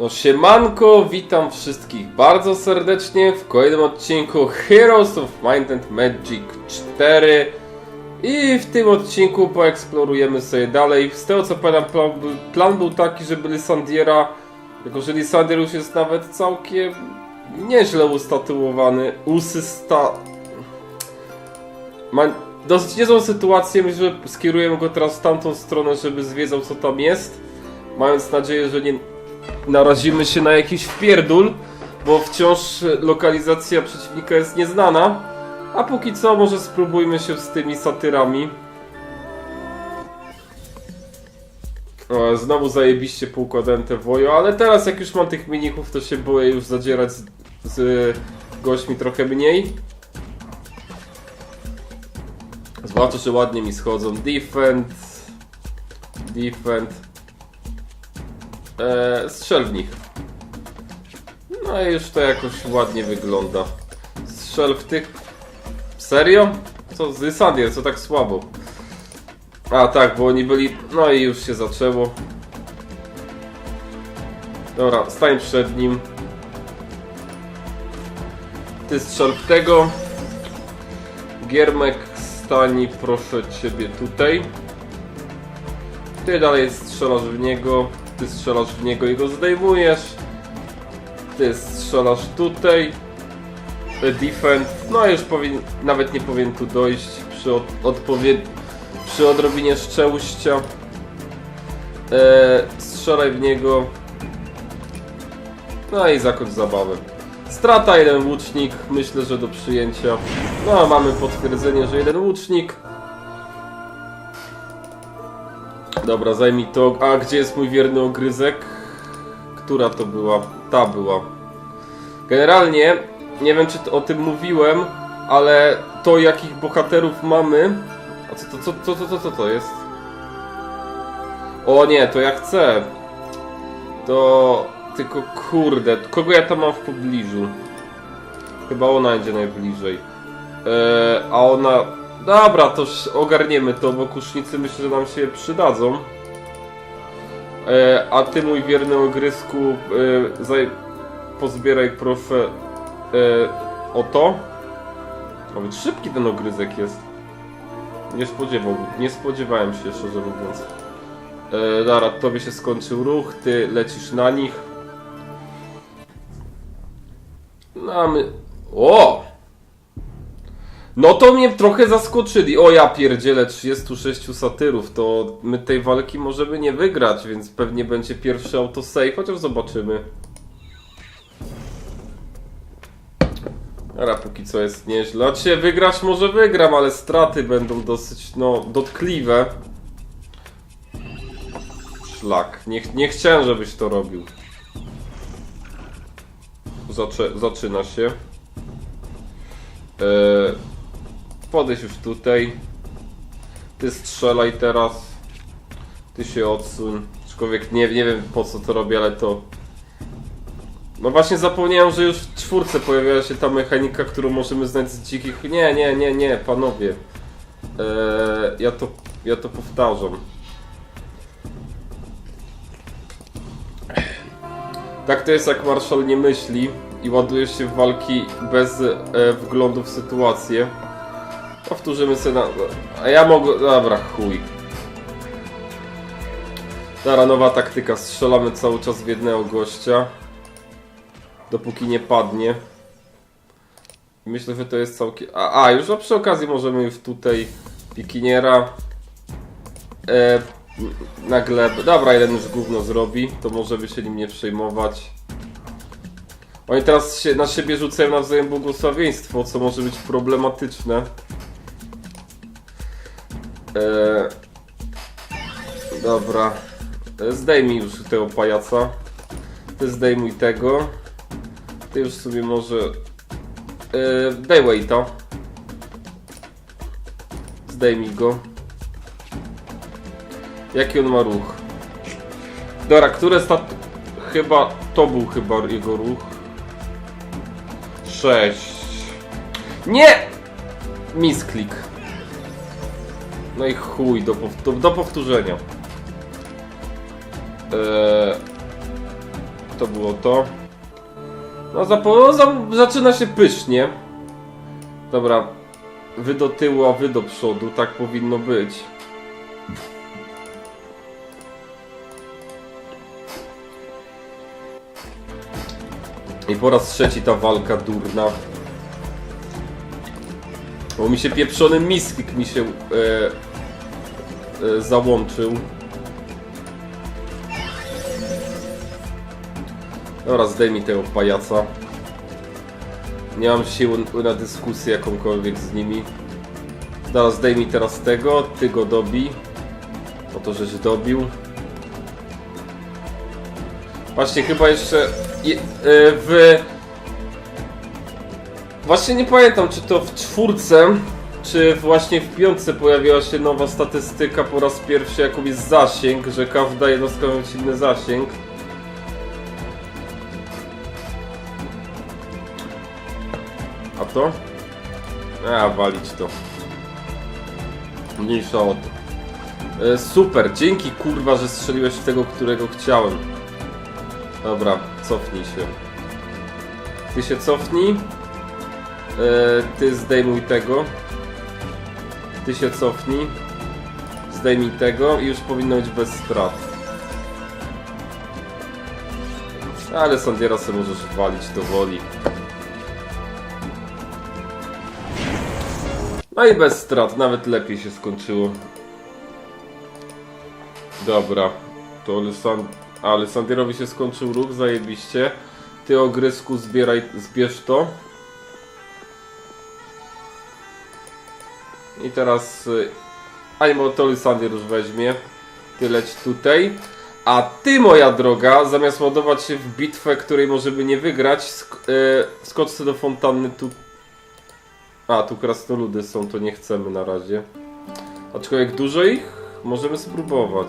No siemanko, witam wszystkich bardzo serdecznie w kolejnym odcinku Heroes of Might and Magic 4 i w tym odcinku poeksplorujemy sobie dalej. Z tego co pamiętam plan, był- plan był taki, żeby Lysandiera, jako że Lysandier już jest nawet całkiem nieźle ustatuowany, usysta... Ma dosyć niezłą sytuację, myślę, że skierujemy go teraz w tamtą stronę, żeby zwiedzał co tam jest, mając nadzieję, że nie narazimy się na jakiś wpierdul, bo wciąż lokalizacja przeciwnika jest nieznana. A póki co może spróbujmy się z tymi satyrami. O, znowu zajebiście poukładałem te wojo, ale teraz jak już mam tych miników, to się boję już zadzierać z, z gośćmi trochę mniej. Zwłaszcza, że ładnie mi schodzą. Defend. Defend. Eee, strzel w nich. No i już to jakoś ładnie wygląda. Strzel w tych. Serio? Co z Lysandier, co tak słabo? A tak, bo oni byli. No i już się zaczęło. Dobra, stań przed nim. Ty strzel w tego. Giermek, stań proszę ciebie tutaj. Ty dalej strzelasz w niego. Ty strzelasz w niego i go zdejmujesz. Ty strzelasz tutaj. E, Defend. No już powin, nawet nie powinien tu dojść przy, od, przy odrobinie szczęścia. E, strzelaj w niego. No i zakończ zabawę. Strata jeden łucznik, myślę, że do przyjęcia. No, mamy potwierdzenie, że jeden łucznik. Dobra, zajmij to. A gdzie jest mój wierny ogryzek? Która to była? Ta była. Generalnie, nie wiem czy o tym mówiłem, ale to jakich bohaterów mamy. A co to, co, co, co, co, co to jest? O nie, to ja chcę. To tylko kurde, kogo ja tam mam w pobliżu? Chyba ona idzie najbliżej. Eee, a ona. Dobra, to już ogarniemy to, bo kusznicy myślę, że nam się przydadzą. E, a ty, mój wierny ogrysku, e, zaj... pozbieraj proszę e, o to. Nawet szybki ten ogryzek jest. Nie spodziewał, nie spodziewałem się, szczerze mówiąc. E, dobra, tobie się skończył ruch, ty lecisz na nich. No a my... O! No to mnie trochę zaskoczyli. O ja pierdzielę 36 satyrów, to my tej walki możemy nie wygrać, więc pewnie będzie pierwszy autosave, chociaż zobaczymy. Dobra, póki co jest nieźle. Znaczy wygrać może wygram, ale straty będą dosyć, no, dotkliwe. Szlak. Nie, nie chciałem, żebyś to robił. Zaczę, zaczyna się. Eee, podejdź już tutaj. Ty strzelaj teraz. Ty się odsuń. Aczkolwiek nie, nie wiem po co to robię, ale to... No właśnie zapomniałem, że już w czwórce pojawiła się ta mechanika, którą możemy znać z dzikich... Nie, nie, nie, nie, panowie. Eee, ja to, ja to powtarzam. Tak to jest jak Marszal nie myśli i ładujesz się w walki bez e, wglądu w sytuację. Powtórzymy sobie na... A ja mogę... Dobra, chuj. Dobra, nowa taktyka. Strzelamy cały czas w jednego gościa. Dopóki nie padnie. Myślę, że to jest całkiem... A, a już a przy okazji możemy już tutaj pikiniera e. Dobra, jeden już gówno zrobi, to możemy się nim nie przejmować. Oni teraz się na siebie rzucają nawzajem błogosławieństwo, co może być problematyczne. Eee, dobra. E, Zdejmij już tego pajaca. Ty zdejmuj tego. Ty już sobie może... Eee, daj waita. Zdejmij go. Jaki on ma ruch? Dobra, które stat... Chyba... To był chyba jego ruch. 6. Nie! Misklik. No i chuj, do, do, do powtórzenia. Eee... To było to. No, zapo- za, zaczyna się pysznie. Dobra. Wy do tyłu, a wy do przodu. Tak powinno być. I po raz trzeci ta walka durna. Bo mi się pieprzony miskik mi się e, załączył. Dobra, zdejmij tego pajaca. Nie mam siły na dyskusję jakąkolwiek z nimi. Dobra, zdejmij teraz tego, ty go dobij. O to, żeś dobił. Właśnie chyba jeszcze je, e, w... Właśnie nie pamiętam, czy to w czwórce, czy właśnie w piątce pojawiła się nowa statystyka po raz pierwszy, jaką jest zasięg, że każda jednostka ma mieć inny zasięg. A to? A, walić to. Mniejsza o to. E, super, dzięki kurwa, że strzeliłeś w tego, którego chciałem. Dobra, cofnij się. Ty się cofnij. E, ty zdejmuj tego. Ty się cofnij. Zdejmij tego i już powinno być bez strat. Ale Sandiera sobie możesz walić do woli. No i bez strat, nawet lepiej się skończyło. Dobra, to Alessand Alessandierowi się skończył ruch, zajebiście. Ty ogrysku zbieraj, zbierz to. I teraz... y, A nie, bo to Alessandier już weźmie. Ty leć tutaj. A ty, moja droga, zamiast ładować się w bitwę, której możemy nie wygrać, sk y, skocz do fontanny tu. A, tu krasnoludy są, to nie chcemy na razie. Aczkolwiek dużo ich? Możemy spróbować.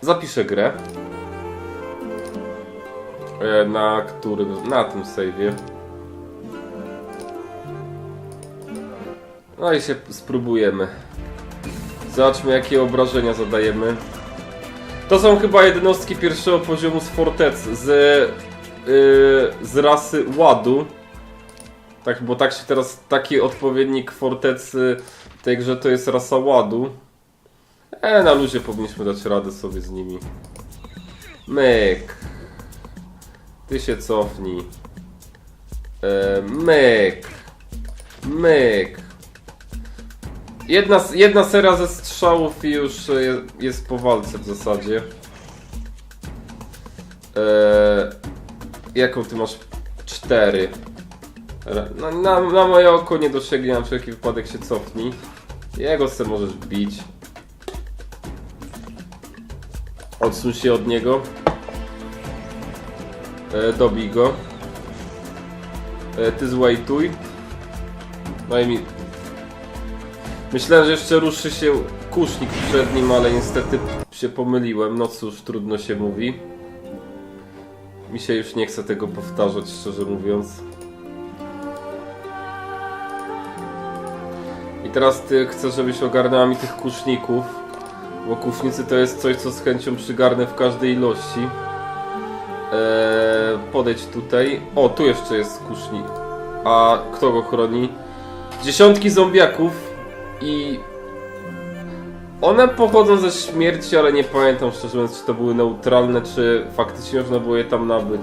Zapiszę grę. E, Na którym? Na tym save'ie. No i się spróbujemy. Zobaczmy jakie obrażenia zadajemy. To są chyba jednostki pierwszego poziomu z fortecy, z, yy, z rasy ładu. Tak, bo tak się teraz taki odpowiednik fortecy tej grze to jest rasa ładu. E, na luzie powinniśmy dać radę sobie z nimi. Myk. Ty się cofnij. E, myk. Myk. Jedna, jedna seria ze strzałów i już e, je- jest po walce w zasadzie. E, jaką ty masz? Cztery. Na, na, na moje oko nie dosięgnie, na wszelki wypadek się cofnij. Jego se możesz bić. Odsuń się od niego. E, dobij go. E, ty zwejtuj. No i mi... Myślałem, że jeszcze ruszy się kusznik przed nim, ale niestety się pomyliłem. No cóż, trudno się mówi. Mi się już nie chce tego powtarzać, szczerze mówiąc. I teraz ty chcesz, żebyś ogarnęła mi tych kuszników. Bo kusznicy to jest coś, co z chęcią przygarnę w każdej ilości. Eee, podejdź tutaj. O, tu jeszcze jest kusznik. A kto go chroni? Dziesiątki zombiaków i... One pochodzą ze śmierci, ale nie pamiętam szczerze mówiąc, czy to były neutralne, czy faktycznie można było je tam nabyć.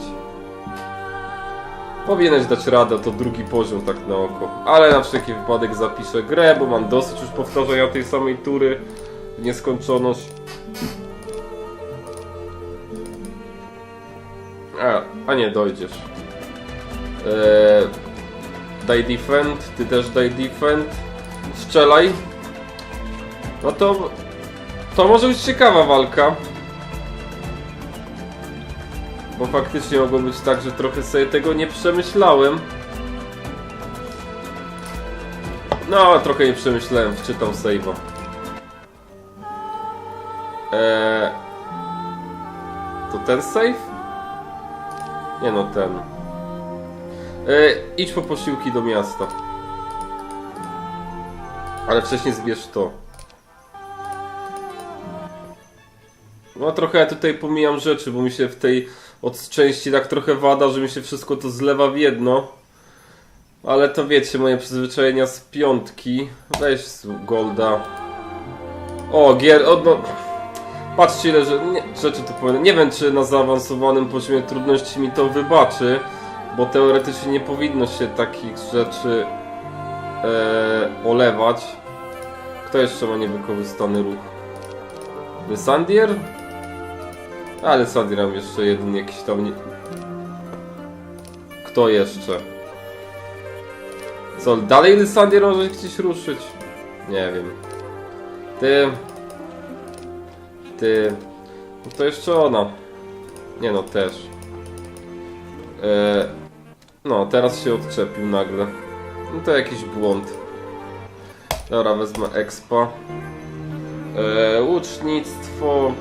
Powinieneś dać radę, to drugi poziom tak na oko. Ale na wszelki wypadek zapiszę grę, bo mam dosyć już powtarzania tej samej tury w nieskończoność. A, a nie, dojdziesz. Eee, daj defend, ty też daj defend. Strzelaj. No to... To może być ciekawa walka. Bo faktycznie mogło być tak, że trochę sobie tego nie przemyślałem. No, trochę nie przemyślałem, wczytam save'a. Eee, to ten save? Nie no, ten. Eee, idź po posiłki do miasta. Ale wcześniej zbierz to. No trochę ja tutaj pomijam rzeczy, bo mi się w tej od części tak trochę wada, że mi się wszystko to zlewa w jedno. Ale to wiecie, moje przyzwyczajenia z piątki. Weź Golda. O, gier, o, no. Patrzcie ile że, nie, rzeczy tu powiem. Nie wiem, czy na zaawansowanym poziomie trudności mi to wybaczy, bo teoretycznie nie powinno się takich rzeczy e, olewać. Kto jeszcze ma niewykorzystany ruch? Lysandier? A, Lysandier mam jeszcze jeden jakiś tam... Nie... Kto jeszcze? Co, dalej Lysandier może gdzieś ruszyć? Nie wiem. Ty... Ty... No to jeszcze ona. Nie no, też. E... No, teraz się odczepił nagle. No to jakiś błąd. Dobra, wezmę expa. E, łucznictwo.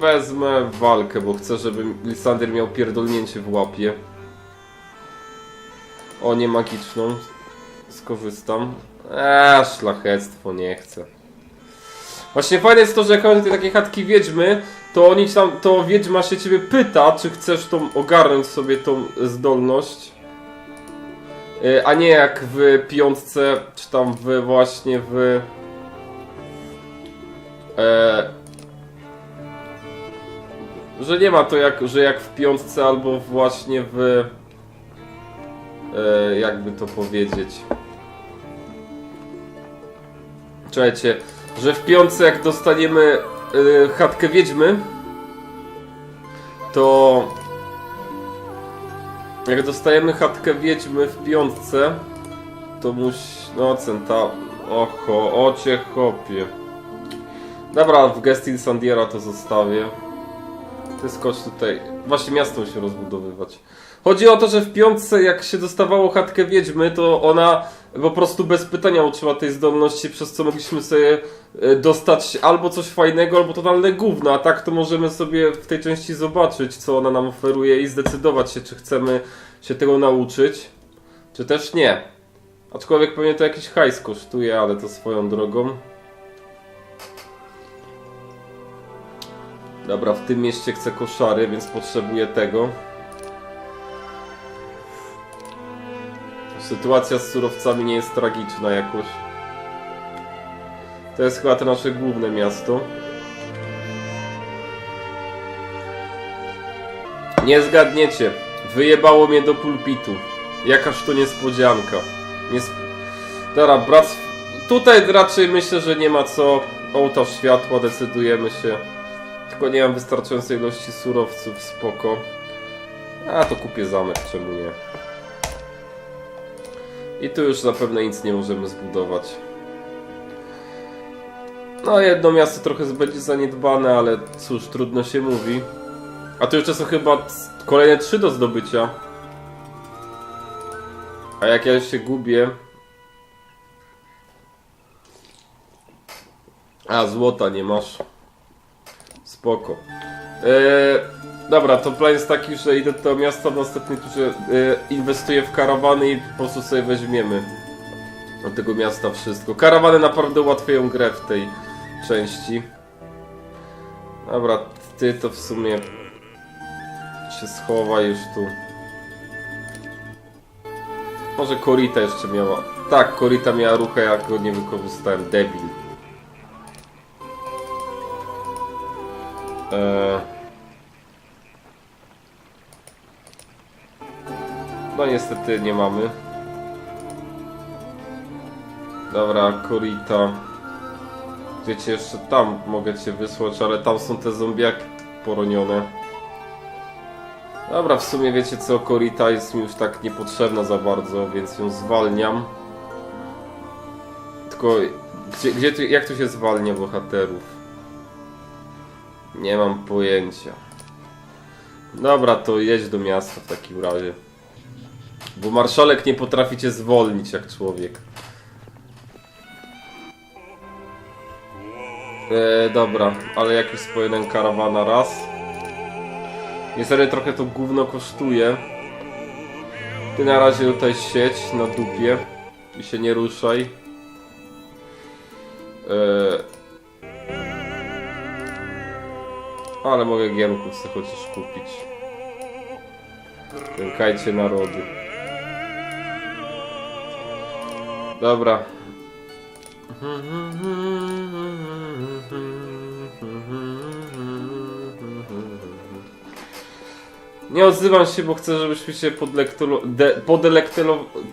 Wezmę walkę, bo chcę, żeby Lisander miał pierdolnięcie w łapie. O, nie magiczną. Skorzystam. Eee, szlachectwo, nie chcę. Właśnie fajne jest to, że jak mamy tutaj takie chatki wiedźmy, to oni tam, to wiedźma się ciebie pyta, czy chcesz tą ogarnąć sobie tą zdolność. E, A nie jak w piątce, czy tam w właśnie w. E, że nie ma to jak, że jak w piątce albo właśnie w. E, jakby to powiedzieć. Czekajcie, że w piątce jak dostaniemy e, chatkę wiedźmy, to jak dostajemy chatkę wiedźmy w piątce, to musi... No, centa... Oho, ocie chopie. Dobra, w Gestin Sandiera to zostawię. Ty skocz tutaj. Właśnie miasto musi rozbudowywać. Chodzi o to, że w piątce jak się dostawało chatkę wiedźmy, to ona po prostu bez pytania uczyła tej zdolności, przez co mogliśmy sobie e, dostać albo coś fajnego, albo totalne gówno, a tak to możemy sobie w tej części zobaczyć, co ona nam oferuje i zdecydować się, czy chcemy się tego nauczyć, czy też nie. Aczkolwiek pewnie to jakiś hajs kosztuje, ale to swoją drogą. Dobra, w tym mieście chcę koszary, więc potrzebuję tego. Sytuacja z surowcami nie jest tragiczna jakoś. To jest chyba to nasze główne miasto. Nie zgadniecie. Wyjebało mnie do pulpitu. Jakaż to niespodzianka. Nies... Dobra, brat... Tutaj raczej myślę, że nie ma co. Ołtarz światła, decydujemy się. Tylko nie mam wystarczającej ilości surowców, spoko. A to kupię zamek, czemu nie? I tu już zapewne nic nie możemy zbudować. No, jedno miasto trochę będzie zaniedbane, ale cóż, trudno się mówi. A tu jeszcze są chyba kolejne trzy do zdobycia. A jak ja się gubię... A, złota nie masz. Spoko. Eee, dobra, to plan jest taki, że idę do miasta w następnej turze, e, inwestuję w karawany i po prostu sobie weźmiemy od tego miasta wszystko. Karawany naprawdę ułatwiają grę w tej części. Dobra, ty to w sumie się schowa już tu. Może Korita jeszcze miała. Tak, Korita miała ruchę, jak go nie wykorzystałem. Debil. Eee... niestety nie mamy. Dobra, Korita. Wiecie, jeszcze tam mogę cię wysłać, ale tam są te zombiaki poronione. Dobra, w sumie wiecie co, Korita jest mi już tak niepotrzebna za bardzo, więc ją zwalniam. Tylko, gdzie, gdzie tu, jak tu się zwalnia bohaterów? Nie mam pojęcia. Dobra, to jedź do miasta w takim razie. Bo marszałek nie potrafi cię zwolnić jak człowiek. E, dobra, ale jak już spojeden karawana raz. Niestety trochę to gówno kosztuje. Ty na razie tutaj sieć na dupie i się nie ruszaj. E, Ale mogę giermków sobie chociaż kupić. Pękajcie narody. Dobra. Nie odzywam się, bo chcę, żebyśmy się de-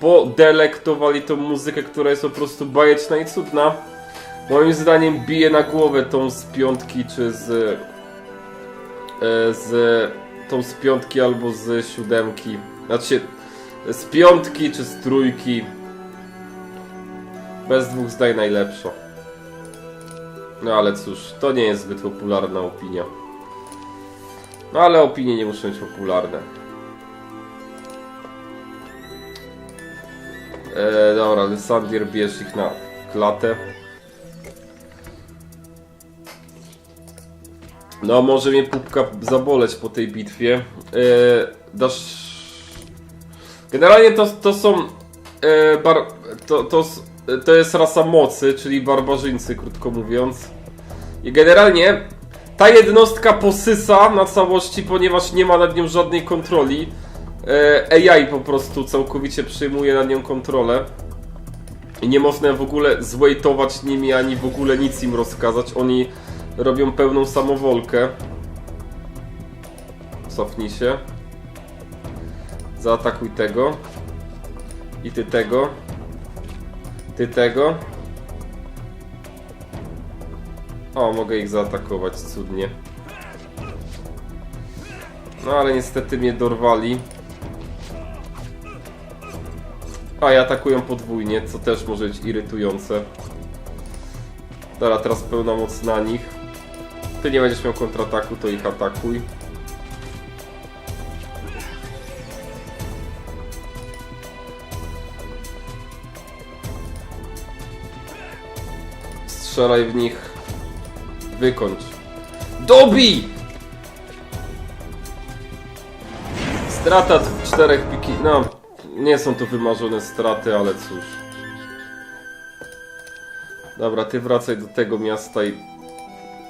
podelektowali tą muzykę, która jest po prostu bajeczna i cudna. Moim zdaniem bije na głowę tą z piątki, czy z... e, z tą z piątki albo z siódemki. Znaczy, z piątki czy z trójki. Bez dwóch zdań najlepsza. No ale cóż, to nie jest zbyt popularna opinia. No ale opinie nie muszą być popularne. E, dobra, Lysandier bierz ich na klatę. No, może mnie pupka zaboleć po tej bitwie. E, dasz... Generalnie to, to są... E, bar... to, to, to jest rasa mocy, czyli barbarzyńcy, krótko mówiąc. I generalnie ta jednostka posysa na całości, ponieważ nie ma nad nią żadnej kontroli. E, AI po prostu całkowicie przejmuje nad nią kontrolę. I nie można w ogóle zwejtować nimi, ani w ogóle nic im rozkazać. Oni robią pełną samowolkę. Cofnij się. Zaatakuj tego. I ty tego. Ty tego. O, mogę ich zaatakować cudnie. No ale niestety mnie dorwali. A i atakują podwójnie, co też może być irytujące. Dobra, teraz pełna moc na nich. Ty nie będziesz miał kontrataku, to ich atakuj. Strzelaj w nich. Wykończ. Dobij! Strata czterech piki... No, nie są to wymarzone straty, ale cóż. Dobra, ty wracaj do tego miasta i,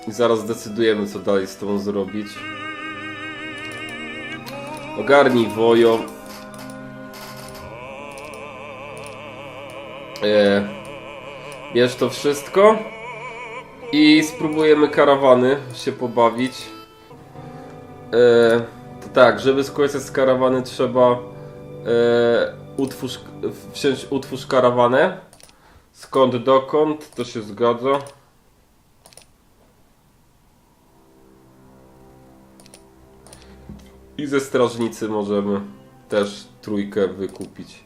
i zaraz zdecydujemy, co dalej z tobą zrobić. Ogarnij wojo. E, bierz to wszystko. I spróbujemy karawany się pobawić. E, to tak, żeby skorzystać z karawany trzeba e, utwórz, wziąć utwórz karawanę. Skąd dokąd, to się zgadza. I ze strażnicy możemy też trójkę wykupić.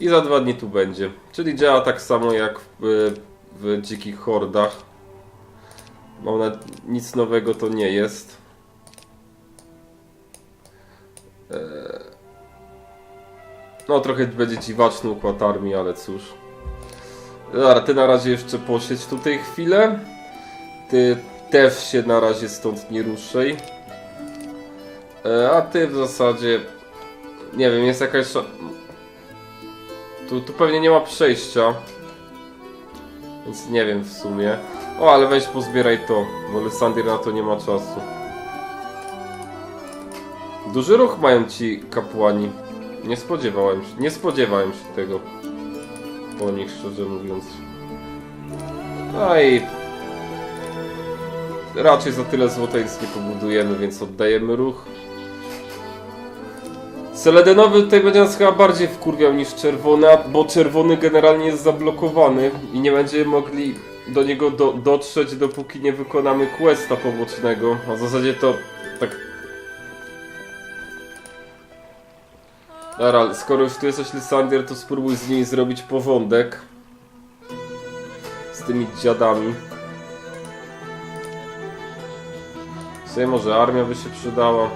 I za dwa dni tu będzie. Czyli działa tak samo jak w, w dzikich hordach. Mam na... Nic nowego to nie jest. Eee, No trochę będzie dziwaczny układ armii, ale cóż. Dobra, ty na razie jeszcze posiedź tutaj chwilę. Ty też się na razie stąd nie ruszaj. Eee, A ty w zasadzie... Nie wiem, jest jakaś... Tu, tu pewnie nie ma przejścia. Więc nie wiem w sumie. O, ale weź pozbieraj to, bo Lysander na to nie ma czasu. Duży ruch mają ci kapłani. Nie spodziewałem się, nie spodziewałem się tego. Po nich, szczerze mówiąc. No i... Raczej za tyle złota nic nie pobudujemy, więc oddajemy ruch. Seledenowy tutaj będzie nas chyba bardziej wkurwiał niż czerwony, bo czerwony generalnie jest zablokowany i nie będziemy mogli do niego do, dotrzeć, dopóki nie wykonamy questa pobocznego. A w zasadzie to tak... Dobra, skoro już tu jesteś Lysander, to spróbuj z nimi zrobić porządek. Z tymi dziadami. Sobie może armia by się przydała.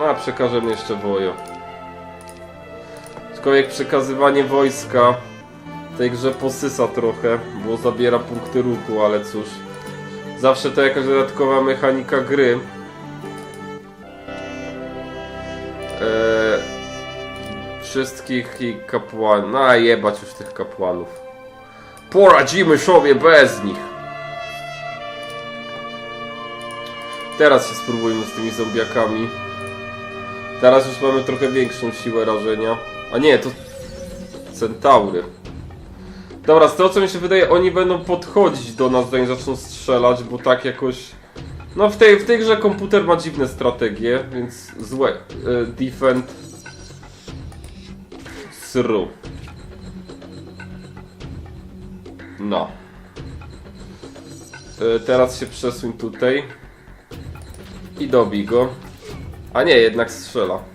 A przekażemy jeszcze wojo. Aczkolwiek przekazywanie wojska w tej grze posysa trochę, bo zabiera punkty ruchu, ale cóż. Zawsze to jakaś dodatkowa mechanika gry. Eee, wszystkich kapłanów. A jebać już tych kapłanów. Poradzimy sobie bez nich. Teraz się spróbujmy z tymi zombiakami. Teraz już mamy trochę większą siłę rażenia. A nie, to centaury. Dobra, z tego co mi się wydaje, oni będą podchodzić do nas, zanim zaczną strzelać, bo tak jakoś... No w tej, w tej grze komputer ma dziwne strategie, więc złe. E, defend... Through. No. E, teraz się przesuń tutaj. I dobij go. A nie, jednak strzela.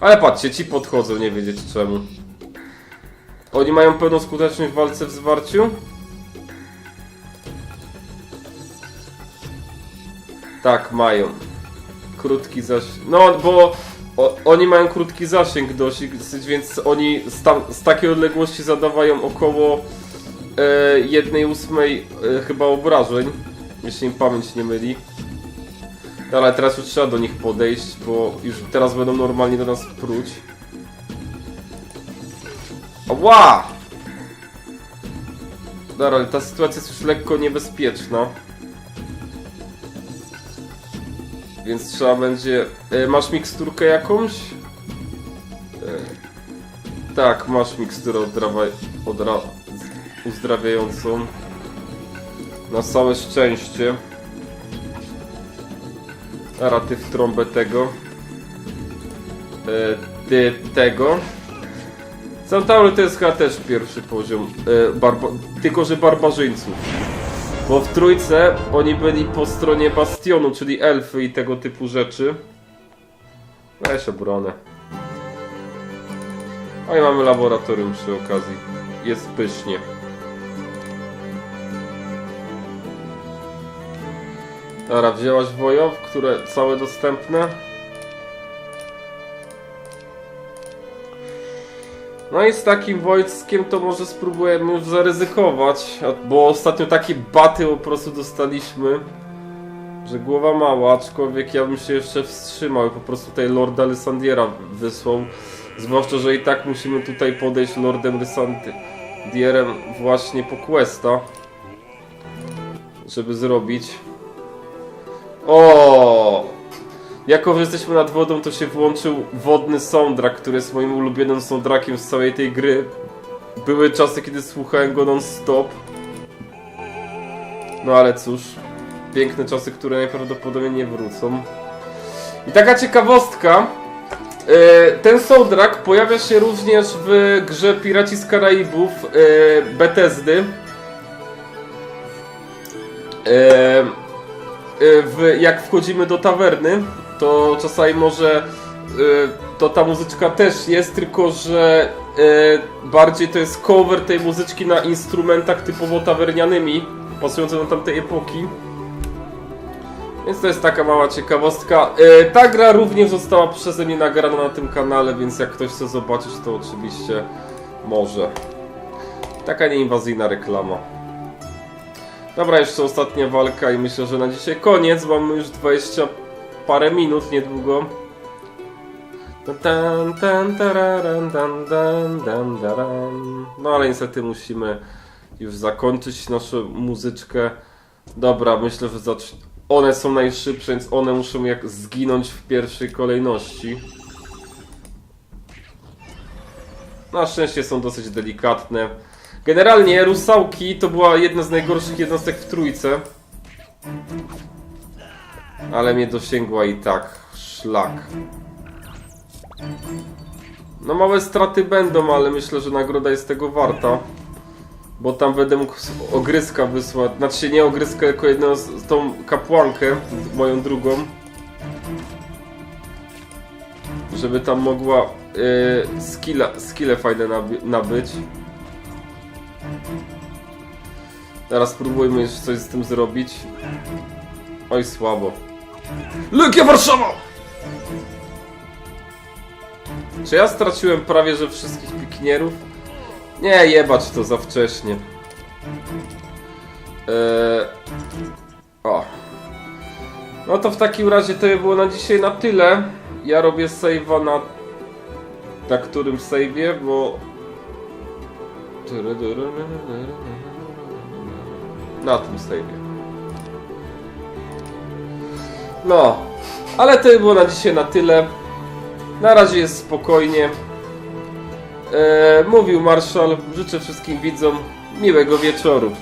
Ale patrzcie, ci podchodzą, nie wiedzieć czemu. Oni mają pełną skuteczność w walce w zwarciu? Tak, mają. Krótki zasięg. No, bo o, oni mają krótki zasięg dosyć, więc oni z, tam, z takiej odległości zadawają około e, jednej ósmej e, chyba obrażeń, jeśli mi pamięć nie myli. Ale teraz już trzeba do nich podejść, bo już teraz będą normalnie do nas pruć. Ła! Dobra, ale ta sytuacja jest już lekko niebezpieczna. Więc trzeba będzie... E, masz miksturkę jakąś? E, tak, masz miksturę oddrawa... odra... uzdrawiającą. Na całe szczęście. Dobra, ty w trąbę tego. E, ty tego. Centauri to jest chyba też pierwszy poziom, e, tylko że barbarzyńców. Bo w trójce oni byli po stronie bastionu, czyli elfy i tego typu rzeczy. Weź obronę. No i mamy laboratorium przy okazji. Jest pysznie. Dobra, wzięłaś wojo, które całe dostępne? No i z takim wojskiem to może spróbujemy już zaryzykować, bo ostatnio takie baty po prostu dostaliśmy, że głowa mała, aczkolwiek ja bym się jeszcze wstrzymał po prostu tutaj Lorda Lysandiera wysłał. Zwłaszcza, że i tak musimy tutaj podejść Lordem Lysandierem właśnie po questa, żeby zrobić. O! Jako, że jesteśmy nad wodą, to się włączył wodny soundtrack, który jest moim ulubionym soundtrackiem z całej tej gry. Były czasy, kiedy słuchałem go non-stop. No ale cóż, piękne czasy, które najprawdopodobniej nie wrócą. I taka ciekawostka, e, ten soundtrack pojawia się również w grze Piraci z Karaibów e, Bethesdy. Y, w, jak wchodzimy do tawerny, to czasami może y, to ta muzyczka też jest, tylko że y, bardziej to jest cover tej muzyczki na instrumentach typowo tawernianymi, pasujące do tamtej epoki. Więc to jest taka mała ciekawostka. Ta gra również została przeze mnie nagrana na tym kanale, więc jak ktoś chce zobaczyć, to oczywiście może. Taka nieinwazyjna reklama. Dobra, jeszcze ostatnia walka i myślę, że na dzisiaj koniec. Mamy już 20 parę minut niedługo. No ale niestety musimy już zakończyć naszą muzyczkę. Dobra, myślę, że one są najszybsze, więc one muszą jak zginąć w pierwszej kolejności. Na szczęście są dosyć delikatne. Generalnie rusałki to była jedna z najgorszych jednostek w trójce. Ale mnie dosięgła i tak. Szlak. No małe straty będą, ale myślę, że nagroda jest tego warta. Bo tam będę mógł ogryska wysłać. Znaczy nie ogryska, tylko jedną z tą kapłankę, moją drugą. Żeby tam mogła yy, skilla, skille fajne naby- nabyć. Teraz spróbujmy jeszcze coś z tym zrobić. Oj, słabo. Legia Warszawa! Czy ja straciłem prawie że wszystkich piknierów? Nie, jebać to za wcześnie. Eee... O. No to w takim razie to by było na dzisiaj na tyle. Ja robię save'a na... Na którym save'ie, bo... Na tym save'ie. No, ale to było na dzisiaj na tyle. Na razie jest spokojnie. E, mówił Marszal. Życzę wszystkim widzom miłego wieczoru.